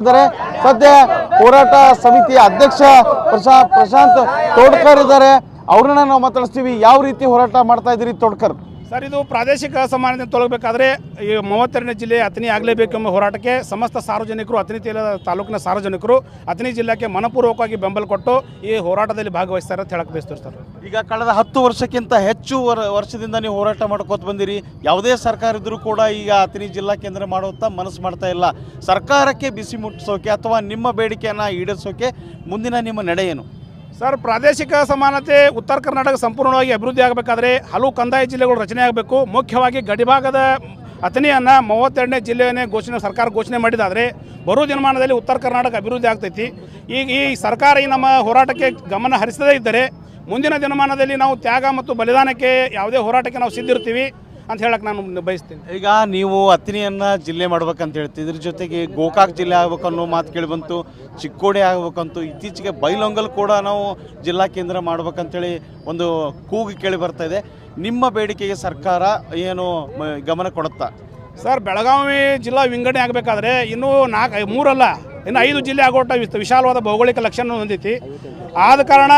ಇದ್ದಾರೆ ಸದ್ಯ ಹೋರಾಟ ಸಮಿತಿಯ ಅಧ್ಯಕ್ಷ ಪ್ರಶಾ, ಪ್ರಶಾಂತ್ ತೋಡ್ಕರ್ ಇದ್ದಾರೆ. ಅವ್ರನ್ನ ನಾವು ಮಾತಾಡಿಸ್ತೀವಿ. ಯಾವ ರೀತಿ ಹೋರಾಟ ಮಾಡ್ತಾ ಇದ್ದೀರಿ ತೋಡ್ಕರ್? ಸರ್, ಇದು ಪ್ರಾದೇಶಿಕ ಸಮಾನತೆ ತೊಲಗಬೇಕಾದ್ರೆ ಈ ಮೂವತ್ತೆರಡನೇ ಜಿಲ್ಲೆ ಅತನಿ ಆಗಲೇಬೇಕೆಂಬ ಹೋರಾಟಕ್ಕೆ ಸಮಸ್ತ ಸಾರ್ವಜನಿಕರು ಅತನಿ ತಾಲೂಕಿನ ಸಾರ್ವಜನಿಕರು ಅತನಿ ಜಿಲ್ಲೆಗೆ ಮನಪೂರ್ವಕವಾಗಿ ಬೆಂಬಲ ಕೊಟ್ಟು ಈ ಹೋರಾಟದಲ್ಲಿ ಭಾಗವಹಿಸ್ತಾರೆ ಅಂತ ಹೇಳಕ್ಕೆ ಬಯಸ್ತಾರೆ ಸರ್. ಈಗ ಕಳೆದ ಹತ್ತು ವರ್ಷಕ್ಕಿಂತ ಹೆಚ್ಚು ವರ್- ವರ್ಷದಿಂದ ನೀವು ಹೋರಾಟ ಮಾಡ್ಕೋತ ಬಂದಿರಿ. ಯಾವುದೇ ಸರ್ಕಾರ ಇದ್ರೂ ಕೂಡ ಈಗ ಅತನಿ ಜಿಲ್ಲಾ ಕೇಂದ್ರ ಮಾಡುವಂತ ಮನಸ್ಸು ಮಾಡ್ತಾ ಇಲ್ಲ. ಸರ್ಕಾರಕ್ಕೆ ಬಿಸಿ ಮುಟ್ಟಿಸೋಕೆ ಅಥವಾ ನಿಮ್ಮ ಬೇಡಿಕೆಯನ್ನು ಈಡೇರಿಸೋಕೆ ಮುಂದಿನ ನಿಮ್ಮ ನಡೆ ಏನು? ಸರ್, ಪ್ರಾದೇಶಿಕ ಸಮಾನತೆ ಉತ್ತರ ಕರ್ನಾಟಕ ಸಂಪೂರ್ಣವಾಗಿ ಅಭಿವೃದ್ಧಿ ಆಗಬೇಕಾದ್ರೆ ಹಲವು ಕಂದಾಯ ಜಿಲ್ಲೆಗಳು ರಚನೆ ಆಗಬೇಕು. ಮುಖ್ಯವಾಗಿ ಗಡಿಭಾಗದ ಅಥಣಿಯನ್ನು ಮೂವತ್ತೆರಡನೇ ಜಿಲ್ಲೆಯನ್ನೇ ಘೋಷಣೆ, ಸರ್ಕಾರ ಘೋಷಣೆ ಮಾಡಿದಾದರೆ ಬರೋ ದಿನಮಾನದಲ್ಲಿ ಉತ್ತರ ಕರ್ನಾಟಕ ಅಭಿವೃದ್ಧಿ ಆಗ್ತೈತಿ. ಈಗ ಈ ಸರ್ಕಾರ ಈ ನಮ್ಮ ಹೋರಾಟಕ್ಕೆ ಗಮನ ಹರಿಸದೇ ಇದ್ದರೆ ಮುಂದಿನ ದಿನಮಾನದಲ್ಲಿ ನಾವು ತ್ಯಾಗ ಮತ್ತು ಬಲಿದಾನಕ್ಕೆ ಯಾವುದೇ ಹೋರಾಟಕ್ಕೆ ನಾವು ಸಿದ್ಧಿರ್ತೀವಿ ಅಂತ ಹೇಳಕ್ಕೆ ನಾನು ಬಯಸ್ತೇನೆ. ಈಗ ನೀವು ಅತ್ತಿನಿಯನ್ನ ಜಿಲ್ಲೆ ಮಾಡ್ಬೇಕಂತ ಹೇಳ್ತೀವಿ ಇದ್ರ ಜೊತೆಗೆ ಗೋಕಾಕ್ ಜಿಲ್ಲೆ ಆಗ್ಬೇಕು ಅನ್ನೋ ಮಾತು ಕೇಳಿ ಬಂತು ಚಿಕ್ಕೋಡಿ ಆಗ್ಬೇಕಂತು ಇತ್ತೀಚೆಗೆ ಬೈಲೊಂಗಲ್ ಕೂಡ ನಾವು ಜಿಲ್ಲಾ ಕೇಂದ್ರ ಮಾಡ್ಬೇಕಂತೇಳಿ ಒಂದು ಕೂಗು ಕೇಳಿ ಬರ್ತಾ ಇದೆ. ನಿಮ್ಮ ಬೇಡಿಕೆಗೆ ಸರ್ಕಾರ ಏನು ಗಮನ ಕೊಡುತ್ತಾ? ಸರ್ ಬೆಳಗಾವಿ ಜಿಲ್ಲಾ ವಿಂಗಡಣೆ ಆಗಬೇಕಾದ್ರೆ ಇನ್ನೂ ನಾಲ್ಕು ಮೂರಲ್ಲ ಇನ್ನು ಐದು ಜಿಲ್ಲೆ ಆಗೋಟ ವಿಶಾಲವಾದ ಭೌಗೋಳಿಕ ಲಕ್ಷಣ ಹೊಂದೈತಿ. ಆದ ಕಾರಣ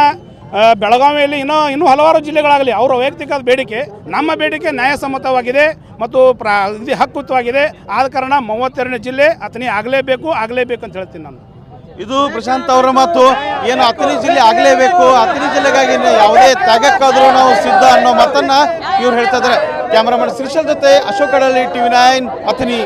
ಬೆಳಗಾವಿಯಲ್ಲಿ ಇನ್ನೂ ಇನ್ನೂ ಹಲವಾರು ಜಿಲ್ಲೆಗಳಾಗಲಿ, ಅವರ ವೈಯಕ್ತಿಕ ಬೇಡಿಕೆ, ನಮ್ಮ ಬೇಡಿಕೆ ನ್ಯಾಯಸಮ್ಮತವಾಗಿದೆ ಮತ್ತು ಪ್ರಾ ಇದು ಹಕ್ಕುತವಾಗಿದೆ. ಆದ ಕಾರಣ ಮೂವತ್ತೆರಡನೇ ಜಿಲ್ಲೆ ಅತನಿ ಆಗಲೇಬೇಕು ಆಗಲೇಬೇಕು ಅಂತ ಹೇಳ್ತೀನಿ ನಾನು. ಇದು ಪ್ರಶಾಂತ್ ಅವರ ಮಾತು, ಏನು ಅತನಿ ಜಿಲ್ಲೆ ಆಗಲೇಬೇಕು ಅತನಿ ಜಿಲ್ಲೆಗಾಗಿ ಯಾವುದೇ ತ್ಯಾಗಕ್ಕಾದರೂ ನಾವು ಸಿದ್ಧ ಅನ್ನೋ ಮಾತನ್ನು ಇವ್ರು ಹೇಳ್ತಾ ಇದ್ದಾರೆ. ಕ್ಯಾಮರಾಮನ್ ಶ್ರೀಶಲ್ ಜೊತೆ Ashok T TV nine Athani